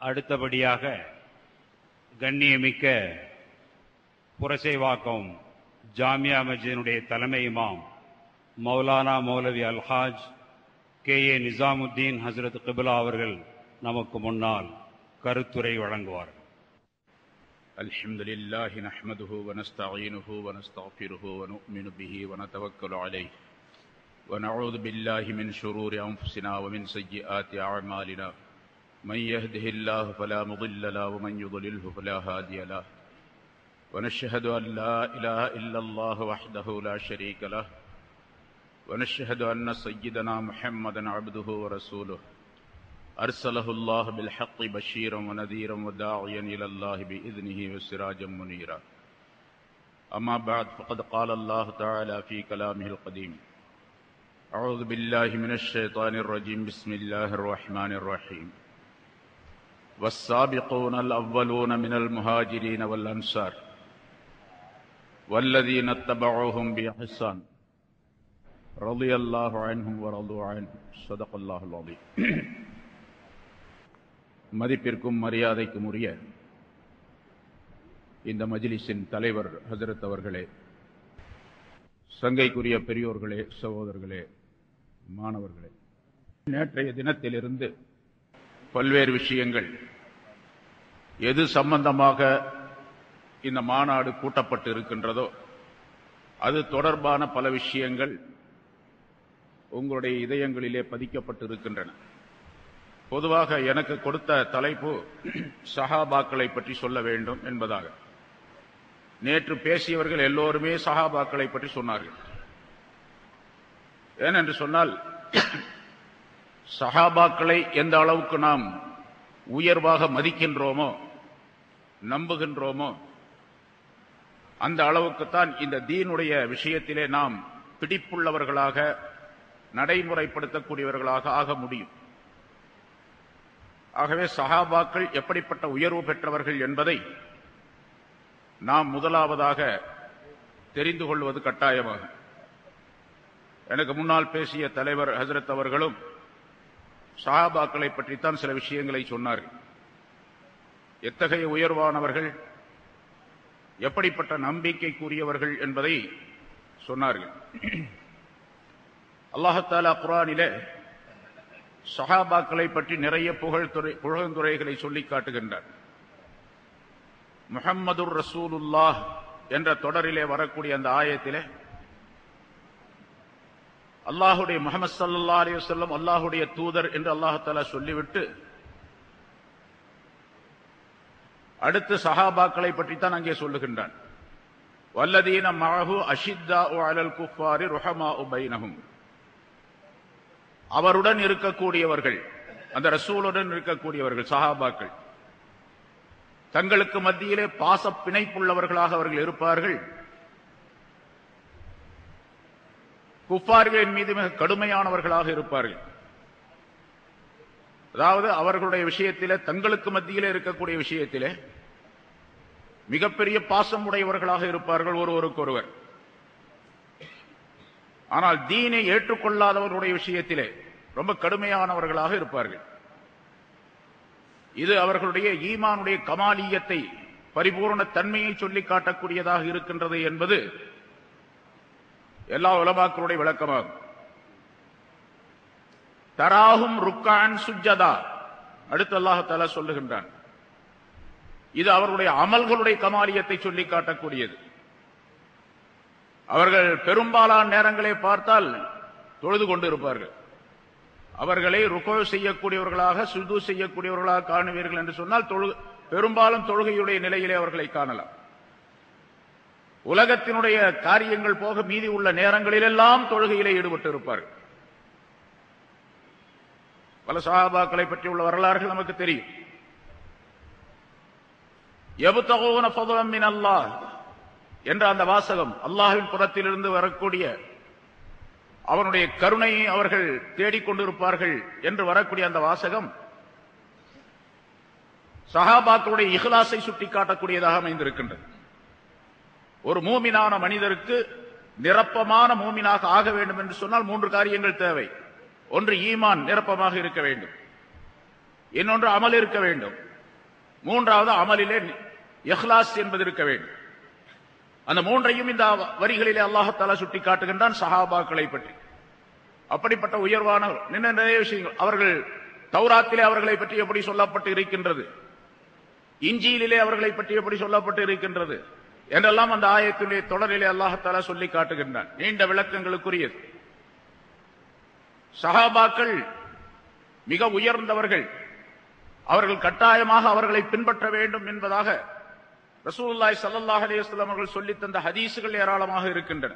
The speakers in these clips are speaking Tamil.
அடுத்தபடியாக கண்ணியமிக்க புரசைவாக்கம் ஜாமியா மஸ்ஜினுடைய தலைமை இமாம் மௌலானா மௌலவி அல்ஹாஜ் கே ஏ நிசாமுத்தீன் ஹசரத் கிபிலா அவர்கள் நமக்கு முன்னால் கருத்துரை வழங்குவார்கள் الحمد لله نحمده ونستعينه ونستغفره ونؤمن به ونتوكل عليه ونعوذ بالله من شرور أنفسنا ومن سيئات أعمالنا من يهده الله فلا مضل له ومن يضلله فلا هادي له ونشهد أن لا إله إلا الله وحده لا شريك له ونشهد أن سيدنا محمدا عبده ورسوله أرسله الله بالحق بشيرا ونذيرا وداعيا إلى الله بإذنه وسراجا منيرا أما بعد، فقد قال الله تعالى في كلامه القديم أعوذ بالله من الشيطان الرجيم، بسم الله الرحمن الرحيم. والسابقون الأولون من المهاجرين والأنصار والذين اتبعوهم بإحسان رضي الله عنهم ورضوا عنه صدق الله العظيم மதிப்பிற்கும் மரியாதைக்கும் உரிய இந்த மஜ்லிஸின் தலைவர் ஹசரத் அவர்களே சங்கைக்குரிய பெரியோர்களே சகோதரர்களே மாணவர்களே நேற்றைய தினத்திலிருந்து பல்வேறு விஷயங்கள். எது சம்பந்தமாக இந்த மாநாடு கூட்டப்பட்டு இருக்கின்றதோ அது தொடர்பான பல விஷயங்கள் உங்களுடைய இதயங்களிலே பதிக்கப்பட்டு இருக்கின்றன பொதுவாக எனக்கு கொடுத்த தலைப்பு சஹாபாக்களை பற்றி சொல்ல வேண்டும் என்பதாக. நேற்று பேசியவர்கள் எல்லோருமே சஹாபாக்களை பற்றி சொன்னார்கள். ஏனென்று சொன்னால் சஹாபாக்களை எந்த அளவுக்கு நாம் உயர்வாக மதிக்கின்றோமோ நம்புகின்றோமோ அந்த அளவுக்குத்தான் இந்த தீனுடைய விஷயத்திலே நாம் பிடிப்புள்ளவர்களாக நடைமுறைப்படுத்தக்கூடியவர்களாக ஆக முடியும். ஆகவே சஹாபாக்கள் எப்படிப்பட்ட உயர்வு பெற்றவர்கள் என்பதை நாம் முதலாவதாக தெரிந்து கொள்வது கட்டாயமாகும். எனக்கு முன்னால் பேசிய தலைவர் ஹசரத் அவர்களும் சஹாபாக்களை பற்றித்தான் சில விஷயங்களை சொன்னார்கள். எத்தகைய உயர்வானவர்கள் எப்படிப்பட்ட நம்பிக்கைக்குரியவர்கள் என்பதை சொன்னார்கள். அல்லாஹாலா குரானிலே சஹாபாக்களை பற்றி நிறைய புகழ்துறை புகழ்ந்துரைகளை சொல்லி காட்டுகின்றார். முஹம்மதுர் ரசூலுல்லாஹ் என்ற தொடரிலே வரக்கூடிய அந்த ஆயத்திலே அல்லாஹுடைய முகமது சல்லா அலி வல்லம் அல்லாஹுடைய தூதர் என்று அல்லாஹால சொல்லிவிட்டு அடுத்து சஹாபாக்களை பற்றித்தான் அங்கே சொல்லுகின்றான். வல்லதீன மகு அஷித்தா அலல் குஃபாரி ருஹமா உபைனகும் அவருடன் இருக்கக்கூடியவர்கள் அந்த ரசூலுடன் இருக்கக்கூடியவர்கள் சஹாபாக்கள் தங்களுக்கு மத்தியிலே பாச பிணைப்புள்ளவர்களாக அவர்கள் இருப்பார்கள். குப்பார்களின் மீது மிக கடுமையானவர்களாக இருப்பார்கள். அதாவது அவர்களுடைய விஷயத்திலே தங்களுக்கு மத்தியிலே இருக்கக்கூடிய விஷயத்திலே மிகப்பெரிய பாசம் உடையவர்களாக இருப்பார்கள் ஒருவருக்கொருவர். ஆனால் தீனை ஏற்றுக்கொள்ளாதவர்களுடைய விஷயத்திலே ரொம்ப கடுமையானவர்களாக இருப்பார்கள். இது அவர்களுடைய ஈமானுடைய கமாலியத்தை பரிபூர்ண தன்மையை சொல்லி காட்டக்கூடியதாக இருக்கின்றது என்பது எல்லா உலமாக்களுடைய விளக்கமாகும். தராகும் ருக்கான் சுஜதா அடுத்து அல்லாஹால சொல்லுகின்றான். இது அவர்களுடைய அமல்களுடைய கமாலியத்தை சொல்லி காட்டக்கூடியது. அவர்கள் பெரும்பாலான நேரங்களை பார்த்தால் தொழுது கொண்டிருப்பார்கள் அவர்களை ருக்கோ செய்யக்கூடியவர்களாக சுது செய்யக்கூடியவர்களாக காணுவீர்கள் என்று சொன்னால் பெரும்பாலும் தொழுகையுடைய நிலையிலே அவர்களை காணலாம். உலகத்தினுடைய காரியங்கள் போக மீதி உள்ள நேரங்களிலெல்லாம் தொழுகையிலே ஈடுபட்டு இருப்பார்கள் பல சகாபாக்களை பற்றி உள்ள வரலாறுகள் நமக்கு தெரியும். எபுத்தகோன அல்லாஹ் என்ற அந்த வாசகம் அல்லாஹின் புறத்திலிருந்து வரக்கூடிய அவனுடைய கருணையை அவர்கள் தேடிக்கொண்டிருப்பார்கள் என்று வரக்கூடிய அந்த வாசகம் சஹாபாக்களுடைய இஹ்லாசை சுட்டிக்காட்டக்கூடியதாக அமைந்திருக்கின்றது. ஒரு மூமினான மனிதருக்கு நிரப்பமான மூமினாக ஆக வேண்டும் என்று சொன்னால் மூன்று காரியங்கள் தேவை. ஒன்று ஈமான் நிரப்பமாக இருக்க வேண்டும். இன்னொன்று அமல் இருக்க வேண்டும். மூன்றாவது அமலிலே எஹ்லாஸ் என்பது இருக்க வேண்டும். அந்த மூன்றையும் இந்த வரிகளிலே அல்லாஹத்தாலா சுட்டி காட்டுகின்றான் சஹாபாக்களை பற்றி. அப்படிப்பட்ட உயர்வான நின்ன நிறைய விஷயங்கள். அவர்கள் தௌராத்திலே அவர்களை பற்றி எப்படி சொல்லப்பட்டு இருக்கின்றது? இஞ்சியிலே அவர்களை பற்றி எப்படி சொல்லப்பட்டு இருக்கின்றது? என்றெல்லாம் அந்த ஆயத்தினுடைய தொடரிலே அல்லாஹத்தாலா சொல்லி காட்டுகின்றான். நீண்ட விளக்கங்களுக்குரியது. சஹாபாக்கள் மிக உயர்ந்தவர்கள். அவர்கள் கட்டாயமாக அவர்களை பின்பற்ற வேண்டும் என்பதாக ரசூல்லாய் சல்லாஹ் அலிஸ்லாம் அவர்கள் சொல்லித்தந்த ஹதீசுகள் ஏராளமாக இருக்கின்றன.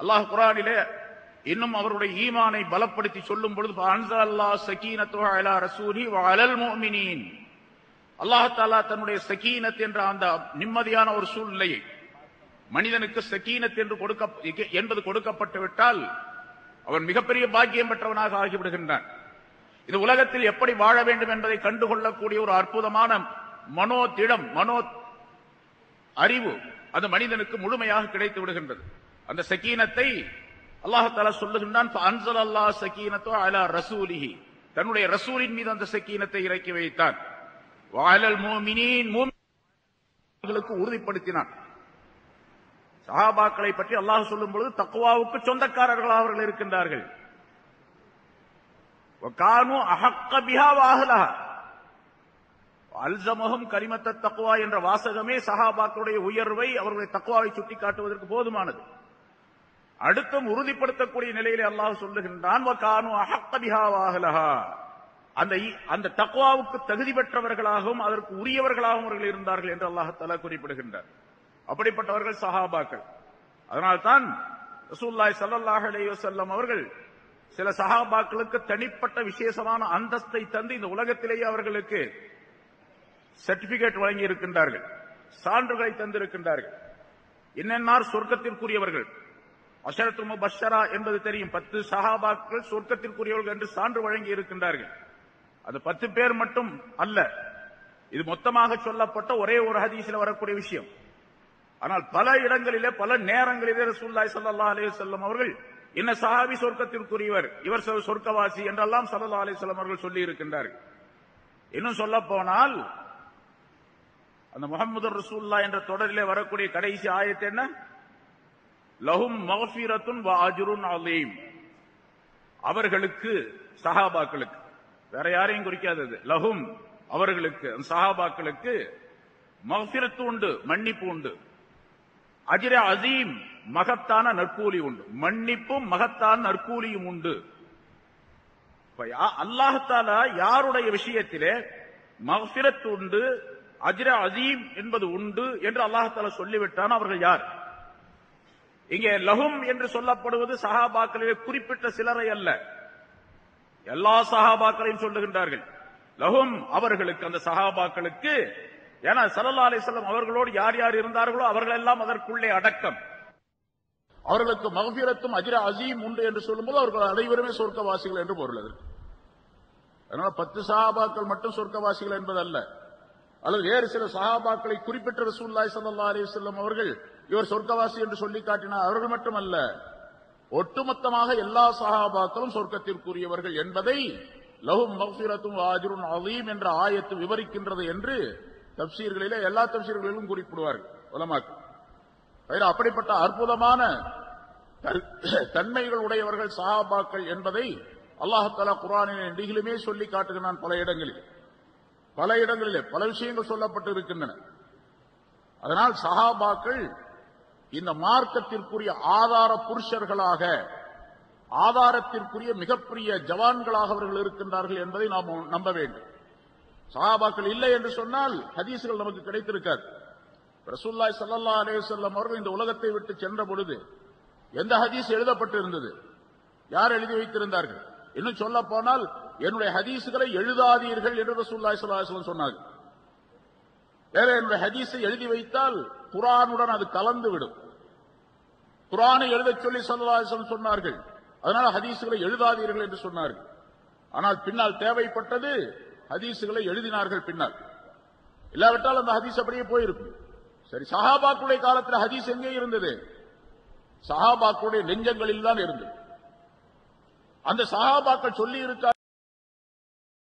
அல்லாஹ் குரானிலே இன்னும் அவருடைய ஈமானை பலப்படுத்தி சொல்லும் பொழுது அன்ஸலல்லாஹு ஸகீனத்துஹு ரசூலி அலல் மோமினின் அல்லாஹாலா தன்னுடைய சகீனத் என்ற அந்த நிம்மதியான ஒரு சூழ்நிலையை மனிதனுக்கு சகீனத் என்று கொடுக்க என்பது கொடுக்கப்பட்டு விட்டால் அவன் மிகப்பெரிய பாக்கியம் பெற்றவனாக ஆகிவிடுகின்றான். இது உலகத்தில் எப்படி வாழ வேண்டும் என்பதை கண்டுகொள்ளக்கூடிய ஒரு அற்புதமான மனோ திடம் மனோ அறிவு அந்த மனிதனுக்கு முழுமையாக கிடைத்து விடுகின்றது. அந்த சக்கீனத்தை அல்லாஹால சொல்லுகின்றான் அன்சல் அல்லா சக்கீனத்தோ அலா ரசூலிஹி. தன்னுடைய ரசூலின் மீது அந்த சக்கீனத்தை இறக்கி வைத்தான். வாழல் மோமினின் மூமின்களுக்கு உறுதிப்படுத்தினான் சஹாபாக்களை பற்றி அல்லாஹ் சொல்லும் பொழுது தக்குவாவுக்கு சொந்தக்காரர்கள் அவர்கள் இருக்கின்றார்கள் அல்சமகம் கரிமத்த தக்குவா என்ற வாசகமே சஹாபாக்களுடைய உயர்வை அவர்களுடைய தக்குவாவை சுட்டி காட்டுவதற்கு போதுமானது. அடுத்தும் உறுதிப்படுத்தக்கூடிய நிலையிலே அல்லாஹ் சொல்லுகின்றான் அந்த அந்த தக்குவாவுக்கு தகுதி பெற்றவர்களாகவும் அதற்கு உரியவர்களாகவும் அவர்கள் இருந்தார்கள் என்று அல்லாஹால குறிப்பிடுகின்றார். அப்படிப்பட்டவர்கள் சஹாபாக்கள். அதனால்தான் ரசூல்லாய் சல்லாஹ் அலைஹி அவர்கள் சில சஹாபாக்களுக்கு தனிப்பட்ட விசேஷமான அந்தஸ்தை தந்து இந்த உலகத்திலேயே அவர்களுக்கு சர்டிபிகேட் வழங்கி இருக்கின்றார்கள் சான்றுகளை தந்திருக்கின்றார்கள். என்னென்னார் சொர்க்கத்திற்குரியவர்கள்? அஷரத்து பஷரா என்பது தெரியும். பத்து சஹாபாக்கள் சொர்க்கத்திற்குரியவர்கள் என்று சான்று வழங்கி இருக்கின்றார்கள் அது பத்து பேர் மட்டும் அல்ல. இது மொத்தமாக சொல்லப்பட்ட ஒரே ஒரு ஹதீஸில் வரக்கூடிய விஷயம். ஆனால் பல இடங்களிலே பல நேரங்களிலே ரசூல்லாய் சல்லா அலி செல்லம் அவர்கள் என்ன சஹாபி சொர்க்கத்திற்குரியவர் இவர் சொர்க்கவாசி என்றெல்லாம் சல்லா அலி செல்லம் அவர்கள் சொல்லி இருக்கின்றார்கள். இன்னும் சொல்ல போனால் அந்த முகமது ரசூல்லா என்ற தொடரிலே வரக்கூடிய கடைசி ஆயத்து என்ன? லஹும் மகஃபீரத்துன் வாஜுருன் அலீம். அவர்களுக்கு சஹாபாக்களுக்கு வேற யாரையும் குறிக்காதது. லஹும் அவர்களுக்கு சஹாபாக்களுக்கு மகஃபிரத்து உண்டு மன்னிப்பு உண்டு. அஜிர அசீம் மகத்தான நற்கூலி உண்டு. மன்னிப்பும் மகத்தான நற்கூலியும் உண்டு. அல்லாஹால யாருடைய விஷயத்திலே மகஃபிரத் உண்டு அஜிர அசீம் என்பது உண்டு என்று அல்லாஹால சொல்லிவிட்டான் அவர்கள் யார்? இங்கே லஹும் என்று சொல்லப்படுவது சஹாபாக்களிலே குறிப்பிட்ட சிலரை அல்ல. எல்லா சஹாபாக்களையும் சொல்லுகின்றார்கள். லஹும் அவர்களுக்கு அந்த சஹாபாக்களுக்கு ஏன்னா சல்லா அலிசல்லம் அவர்களோடு யார் யார் இருந்தார்களோ அவர்கள் எல்லாம் அதற்குள்ளே அடக்கம். அவர்களுக்கு மகபீரத்தும் அஜிர அசீம் உண்டு என்று சொல்லும்போது அவர்கள் அனைவருமே சொர்க்கவாசிகள் என்று பொருள் அதற்கு அதனால பத்து சஹாபாக்கள் மட்டும் சொர்க்கவாசிகள் என்பதல்ல. அல்லது வேறு சில சஹாபாக்களை குறிப்பிட்ட ரசூல்லாய் சல்லா அலிவல்லம் அவர்கள் இவர் சொர்க்கவாசி என்று சொல்லி காட்டினார். அவர்கள் மட்டுமல்ல. ஒட்டுமொத்தமாக எல்லா சகாபாக்களும் சொர்க்கத்திற்குரியவர்கள் என்பதை லஹும் மஃபிரத்தும் ஆஜருன் அலீம் என்ற ஆயத்து விவரிக்கின்றது என்று தப்சீர்களிலே எல்லா தப்சீர்களிலும் குறிப்பிடுவார்கள் உலமாக்கு அப்படிப்பட்ட அற்புதமான தன்மைகள் உடையவர்கள் சஹாபாக்கள் என்பதை அல்லாஹாலா குரானின் நெடிகளுமே சொல்லி காட்டுகிறான் பல இடங்களில். பல இடங்களிலே பல விஷயங்கள் சொல்லப்பட்டு இருக்கின்றன அதனால் சஹாபாக்கள் இந்த மார்க்கத்திற்குரிய ஆதார புருஷர்களாக ஆதாரத்திற்குரிய மிகப்பெரிய ஜவான்களாக அவர்கள் இருக்கின்றார்கள் என்பதை நாம் நம்ப வேண்டும். சஹாபாக்கள் இல்லை என்று சொன்னால் ஹதீசுகள் நமக்கு கிடைத்திருக்காது. ரசூல்லாய் சல்லா அலேசல்லம் அவர்கள் இந்த உலகத்தை விட்டு சென்ற பொழுது எந்த ஹதீஸ் எழுதப்பட்டு இருந்தது யார் எழுதி வைத்திருந்தார்கள்? இன்னும் சொல்ல போனால் என்னுடைய ஹதீசுகளை எழுதாதீர்கள் என்று ரசூல்லாய் சல்லாஹ் சொன்னார்கள். வேற என்னுடைய ஹதீஸை எழுதி வைத்தால் குரானுடன் அது கலந்து விடும். குரானை எழுதச் சொல்லி சல்லாசன் சொன்னார்கள். அதனால ஹதீசுகளை எழுதாதீர்கள் என்று சொன்னார்கள். ஆனால் பின்னால் தேவைப்பட்டது ஹதீசுகளை எழுதினார்கள் பின்னால். இல்லாவிட்டால் அந்த ஹதீஸ் அப்படியே போயிருக்கும். சரி சஹாபாக்குடைய காலத்தில் ஹதீஸ் எங்கே இருந்தது? சஹாபாக்குடைய நெஞ்சங்களில் தான் இருந்தது. அந்த சஹாபாக்கள் சொல்லி இருக்க